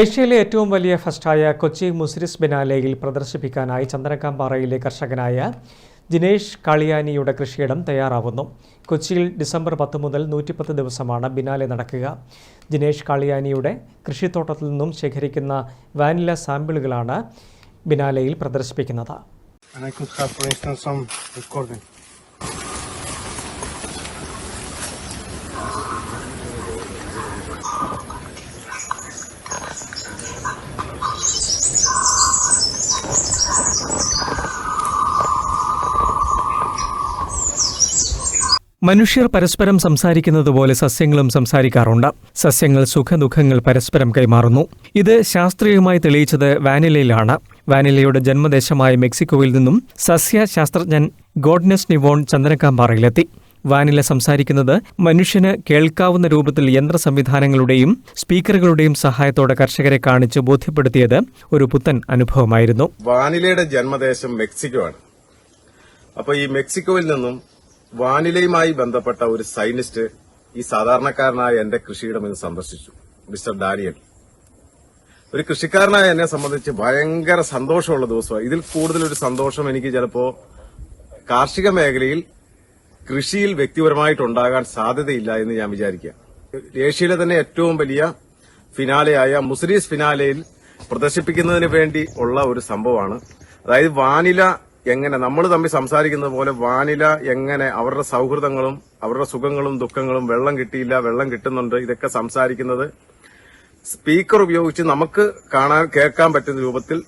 ഏഷ്യയിലെ ഏറ്റവും വലിയ ഫസ്റ്റായ കൊച്ചി മുസിരിസ് ബിനാലയിൽ പ്രദർശിപ്പിക്കാനായി ചന്ദനക്കാമ്പാറയിലെ കർഷകനായ ജിനേഷ് കാളിയാനിയുടെ കൃഷിയിടം തയ്യാറാവുന്നു. കൊച്ചിയിൽ ഡിസംബർ പത്ത് മുതൽ നൂറ്റിപ്പത്ത് ദിവസമാണ് ബിനാലെ നടക്കുക. ജിനേഷ് കാളിയാനിയുടെ കൃഷിത്തോട്ടത്തിൽ നിന്നും ശേഖരിക്കുന്ന വാനില സാമ്പിളുകളാണ് ബിനാലയിൽ പ്രദർശിപ്പിക്കുന്നത്. മനുഷ്യർ പരസ്പരം സംസാരിക്കുന്നത് പോലെ സസ്യങ്ങളും സംസാരിക്കാറുണ്ട്. സസ്യങ്ങൾ സുഖദുഃഖങ്ങൾ പരസ്പരം കൈമാറുന്നു. ഇത് ശാസ്ത്രീയമായി തെളിയിച്ചത് വാനിലയിലാണ്. വാനിലയുടെ ജന്മദേശമായ മെക്സിക്കോയിൽ നിന്നും സസ്യ ശാസ്ത്രജ്ഞൻ ഗോഡ്നസ് നിവോൺ ചന്ദനക്കാമ്പാറയിലെത്തി. വാനില സംസാരിക്കുന്നത് മനുഷ്യന് കേൾക്കാവുന്ന രൂപത്തിൽ യന്ത്ര സംവിധാനങ്ങളുടെയും സ്പീക്കറുകളുടെയും സഹായത്തോടെ കർഷകരെ കാണിച്ച് ബോധ്യപ്പെടുത്തിയത് ഒരു പുത്തൻ അനുഭവമായിരുന്നു. വാനിലയുടെ ജന്മദേശം മെക്സിക്കോ ആണ്. അപ്പോൾ ഈ മെക്സിക്കോയിൽ നിന്നും വാനിലയുമായി ബന്ധപ്പെട്ട ഒരു സൈനിസ്റ്റ് ഈ സാധാരണക്കാരനായ എന്റെ കൃഷിയിടം ഇന്ന് സന്ദർശിച്ചു. Mister Daniel. ഒരു കൃഷിക്കാരനായ എന്നെ സംബന്ധിച്ച് ഭയങ്കര സന്തോഷമുള്ള ദിവസമാണ്. ഇതിൽ കൂടുതൽ ഒരു സന്തോഷം എനിക്ക് ചിലപ്പോ കാർഷിക മേഖലയിൽ കൃഷിയിൽ വ്യക്തിപരമായിട്ടുണ്ടാകാൻ സാധ്യതയില്ല എന്ന് ഞാൻ വിചാരിക്കുക. ഏഷ്യയിലെ തന്നെ ഏറ്റവും വലിയ ഫിനാലയായ മുസ്രീസ് ഫിനാലയിൽ പ്രദർശിപ്പിക്കുന്നതിന് വേണ്ടി ഉള്ള ഒരു സംഭവമാണ്. അതായത് വാനില എങ്ങനെ നമ്മൾ തമ്മിൽ സംസാരിക്കുന്നത് പോലെ വാനില എങ്ങനെ അവരുടെ സൗഹൃദങ്ങളും അവരുടെ സുഖങ്ങളും ദുഃഖങ്ങളും വെള്ളം കിട്ടിയില്ല വെള്ളം കിട്ടുന്നുണ്ട് ഇതൊക്കെ സംസാരിക്കുന്നത് സ്പീക്കർ ഉപയോഗിച്ച് നമുക്ക് കാണാൻ കേൾക്കാൻ പറ്റുന്ന രൂപത്തിൽ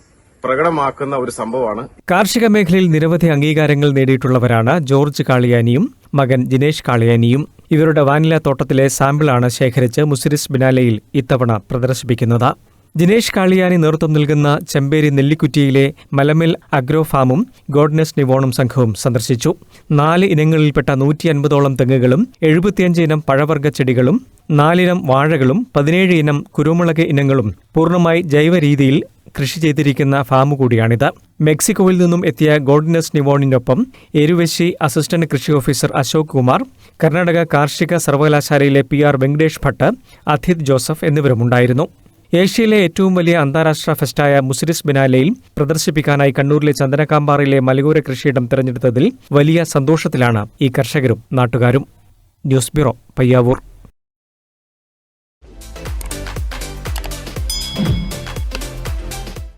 പ്രകടമാക്കുന്ന ഒരു സംഭവമാണ്. കാർഷിക മേഖലയിൽ നിരവധി അംഗീകാരങ്ങൾ നേടിയിട്ടുള്ളവരാണ് ജോർജ് കാളിയാനിയും മകൻ ജിനേഷ് കാളിയാനിയും. ഇവരുടെ വാനില തോട്ടത്തിലെ സാമ്പിളാണ് ശേഖരിച്ച് മുസിരിസ് ബിനാലയിൽ ഇത്തവണ പ്രദർശിപ്പിക്കുന്നത്. ജിനേഷ് കാളിയാനി നേതൃത്വം നൽകുന്ന ചെമ്പേരി നെല്ലിക്കുറ്റിയിലെ മലമിൽ അഗ്രോ ഫാമും ഗോഡ്നസ് നിവോണം സംഘവും സന്ദർശിച്ചു. നാല് ഇനങ്ങളിൽപ്പെട്ട നൂറ്റി അൻപതോളം തെങ്ങുകളും എഴുപത്തിയഞ്ച് ഇനം പഴവർഗ ചെടികളും നാലിനം വാഴകളും പതിനേഴ് ഇനം കുരുമുളക് ഇനങ്ങളും പൂർണമായി ജൈവ രീതിയിൽ കൃഷി ചെയ്തിരിക്കുന്ന ഫാം കൂടിയാണിത്. മെക്സിക്കോയിൽ നിന്നും എത്തിയ ഗോഡ്നസ് നിവോണിനൊപ്പം എരുവശി അസിസ്റ്റന്റ് കൃഷി ഓഫീസർ അശോക് കുമാർ കർണാടക കാർഷിക സർവകലാശാലയിലെ P R Venkatesh Bhat Adith Joseph എന്നിവരുമുണ്ടായിരുന്നു. ഏഷ്യയിലെ ഏറ്റവും വലിയ അന്താരാഷ്ട്ര ഫെസ്റ്റായ മുസിരിസ് ബിനാലയിൽ പ്രദർശിപ്പിക്കാനായി കണ്ണൂരിലെ ചന്ദനക്കാമ്പാറയിലെ മലയോര കൃഷിയിടം തിരഞ്ഞെടുത്തതിൽ വലിയ സന്തോഷത്തിലാണ് ഈ കർഷകരും നാട്ടുകാരും. News bureau Payyavoor.